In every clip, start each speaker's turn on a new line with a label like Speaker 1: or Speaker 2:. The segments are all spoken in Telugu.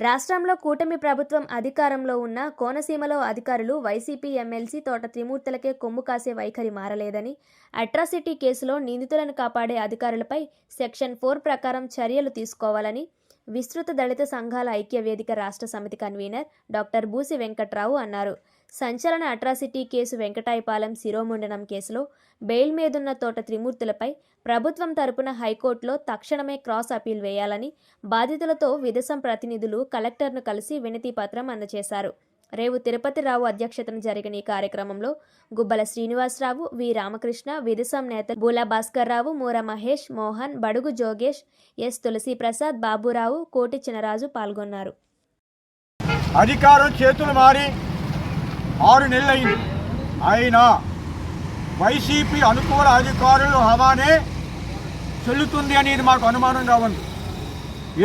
Speaker 1: రాష్ట్రంలో కూటమి ప్రభుత్వం అధికారంలో ఉన్న కోనసీమలో అధికారులు వైసీపీ ఎమ్మెల్సీ తోట త్రిమూర్తులకే కొమ్ము కాసే వైఖరి మారలేదని అట్రాసిటీ కేసులో నిందితులను కాపాడే అధికారులపై సెక్షన్ ఫోర్ ప్రకారం చర్యలు తీసుకోవాలని విస్తృత దళిత సంఘాల ఐక్య వేదిక రాష్ట్ర సమితి కన్వీనర్ డాక్టర్ బూసి వెంకట్రావు అన్నారు. సంచలన అట్రాసిటీ కేసు వెంకటాయపాలెం శిరోముండనం కేసులో బెయిల్ మీదున్న తోట త్రిమూర్తులపై ప్రభుత్వం తరపున హైకోర్టులో తక్షణమే క్రాస్ అపీల్ వేయాలని బాధితులతో విదేశం ప్రతినిధులు కలెక్టర్ను కలిసి వినతి పత్రం అందజేశారు. రేవు తిరుపతిరావు అధ్యక్షతన జరిగిన ఈ కార్యక్రమంలో గుబ్బల శ్రీనివాసరావు వి. రామకృష్ణ విదసం నేత బూలా భాస్కర్రావు మూర మహేష్ మోహన్ బడుగు జోగేష్ ఎస్. తులసి ప్రసాద్ బాబురావు కోటి చినరాజు పాల్గొన్నారు.
Speaker 2: అధికారం చేతులు మారి ఆరు నెలలైంది. అయినా వైసీపీ అనుకూల అధికారులు హవానే చెల్లుతుంది అనేది మాకు అనుమానంగా ఉంది.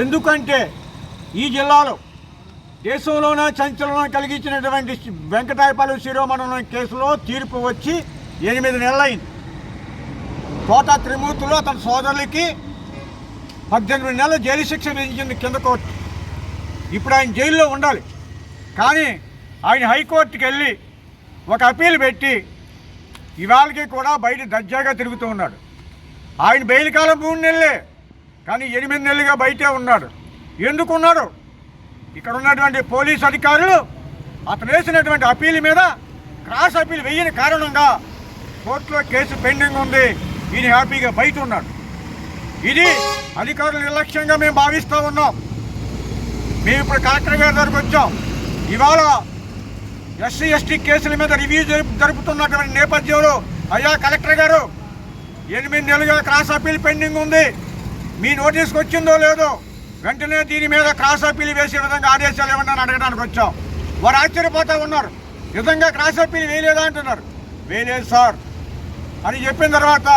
Speaker 2: ఎందుకంటే ఈ జిల్లాలో దేశంలోనే సంచలనం కలిగించినటువంటి వెంకటాయపాలెం శిరోమణం కేసులో తీర్పు వచ్చి ఎనిమిది నెలలైంది. కోట త్రిమూర్తిలో అతని సోదరులకి పద్దెనిమిది నెలల జైలు శిక్ష విధించింది కింద కోర్టు. ఇప్పుడు ఆయన జైల్లో ఉండాలి. కానీ ఆయన హైకోర్టుకి వెళ్ళి ఒక అప్పీల్ పెట్టి ఇవాళకి కూడా బయట దర్జాగా తిరుగుతూ ఉన్నాడు. ఆయన బెయిల్ కాలం మూడు నెలలే కానీ ఎనిమిది నెలలుగా బయటే ఉన్నాడు. ఎందుకున్నాడు ఇక్కడ ఉన్నటువంటి పోలీస్ అధికారులు అతను వేసినటువంటి అప్పీల్ మీద క్రాస్ అప్పీల్ వేయని కారణంగా కోర్టులో కేసు పెండింగ్ ఉంది. ఈయన హ్యాపీగా బయట ఉన్నాడు. ఇది అధికారుల నిర్లక్ష్యంగా మేము భావిస్తూ ఉన్నాం. మేము ఇప్పుడు కలెక్టర్ గారి దగ్గరకు వచ్చాం. ఇవాళ ఎస్సీ ఎస్టీ కేసుల మీద రివ్యూ జరుపుతున్నటువంటి నేపథ్యంలో అయ్యా కలెక్టర్ గారు ఎనిమిది నెలలుగా క్రాస్ అప్పీల్ పెండింగ్ ఉంది. మీ నోటీస్కి వచ్చిందో లేదో వెంటనే దీని మీద క్రాస్ అప్పీల్ వేసే విధంగా ఆదేశాలు ఏమన్నా అడగడానికి వచ్చాం. వారు ఆశ్చర్యపోతూ ఉన్నారు. నిజంగా క్రాస్ అప్పీల్ వేయలేదా అంటున్నారు. వేయలేదు సార్ అని చెప్పిన తర్వాత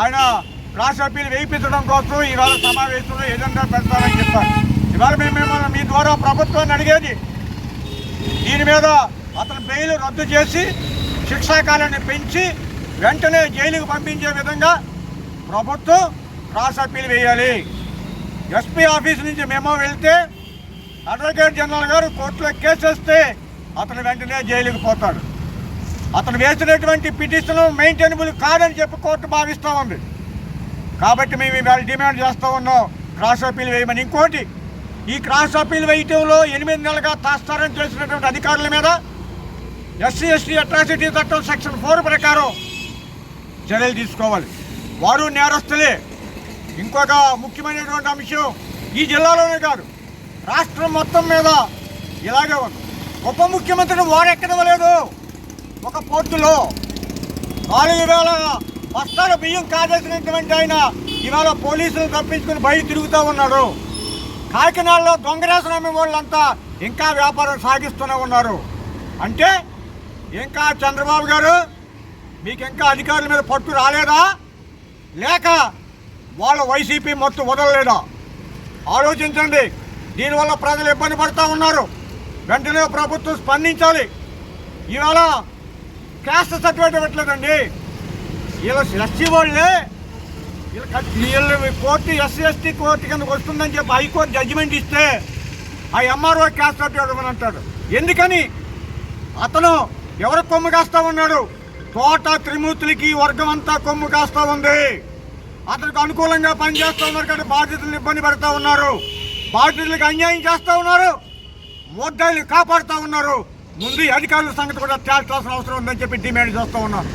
Speaker 2: ఆయన క్రాస్ అప్పీల్ వేయించడం కోసం ఇవాళ సమావేశంలో ఏదన్నా పెడతారని చెప్పారు. ఇవాళ మేము మిమ్మల్ని మీ ద్వారా ప్రభుత్వాన్ని అడిగేది దీని మీద అతని బెయిల్ రద్దు చేసి శిక్షాకాలాన్ని పెంచి వెంటనే జైలుకు పంపించే విధంగా ప్రభుత్వం క్రాస్ అప్పీలు వేయాలి. ఎస్పీ ఆఫీస్ నుంచి మేమో వెళ్తే అడ్వకేట్ జనరల్ గారు కోర్టులో కేసు వస్తే అతను వెంటనే జైలుకి పోతాడు. అతను వేసినటువంటి పిటిషన్ మెయింటైనబుల్ కాదని చెప్పి కోర్టు భావిస్తూ ఉంది. కాబట్టి మేము ఇవాళ డిమాండ్ చేస్తూ ఉన్నాం క్రాస్ అప్పీల్ వేయమని. ఇంకోటి ఈ క్రాస్ అప్పీల్ వేయటంలో ఎనిమిది నెలలుగా తాస్తారని తెలిసినటువంటి అధికారుల మీద ఎస్సీ ఎస్టీ అట్రాసిటీ చట్టం సెక్షన్ ఫోర్ ప్రకారం చర్యలు తీసుకోవాలి. వారు నేరస్తులే. ఇంకొక ముఖ్యమైనటువంటి అంశం ఈ జిల్లాలోనే కాదు. రాష్ట్రం మొత్తం మీద ఇలాగే ఉంది. ఉప ముఖ్యమంత్రిని వారెక్కడవలేదు ఒక పోర్టులో నాలుగు వేల బస్తాల బియ్యం కాజేసినటువంటి ఆయన ఇవాళ పోలీసులు తప్పించుకుని బయట తిరుగుతూ ఉన్నారు. కాకినాడలో దొంగరేసిన వాళ్ళంతా ఇంకా వ్యాపారం సాగిస్తూనే ఉన్నారు. అంటే ఇంకా చంద్రబాబు గారు మీకు ఇంకా అధికారుల మీద పట్టు రాలేదా? లేక వాళ్ళ వైసీపీ మొత్తం వదలలేదా? ఆలోచించండి. దీనివల్ల ప్రజలు ఇబ్బంది పడుతూ ఉన్నారు. వెంటనే ప్రభుత్వం స్పందించాలి. ఇవాళ క్యాస్ట్ సర్టిఫికేట్ ఇవ్వట్లేదండి వీళ్ళ ఎస్సీ వాళ్ళే వీళ్ళ వీళ్ళు కోర్టు ఎస్సీ ఎస్టీ కోర్టు కిందకు వస్తుందని చెప్పి హైకోర్టు జడ్జిమెంట్ ఇస్తే ఆ ఎంఆర్ఓ క్యాస్ట్ సర్టిఫికేట్ ఇవ్వమని అంటాడు. ఎందుకని? అతను ఎవరు కొమ్ము కాస్తా ఉన్నాడు? తోట త్రిమూర్తులకి వర్గం అంతా కొమ్ము కాస్తా ఉంది. అతనికి అనుకూలంగా పనిచేస్తూ ఉన్నారు కానీ బాధితులను ఇబ్బంది పెడతా ఉన్నారు. బాధితులకు అన్యాయం చేస్తూ ఉన్నారు. ముద్దాయిలు కాపాడుతూ ఉన్నారు. ముందు అధికారుల సంగతి కూడా తేల్చాల్సిన అవసరం ఉందని చెప్పి డిమాండ్ చేస్తూ ఉన్నారు.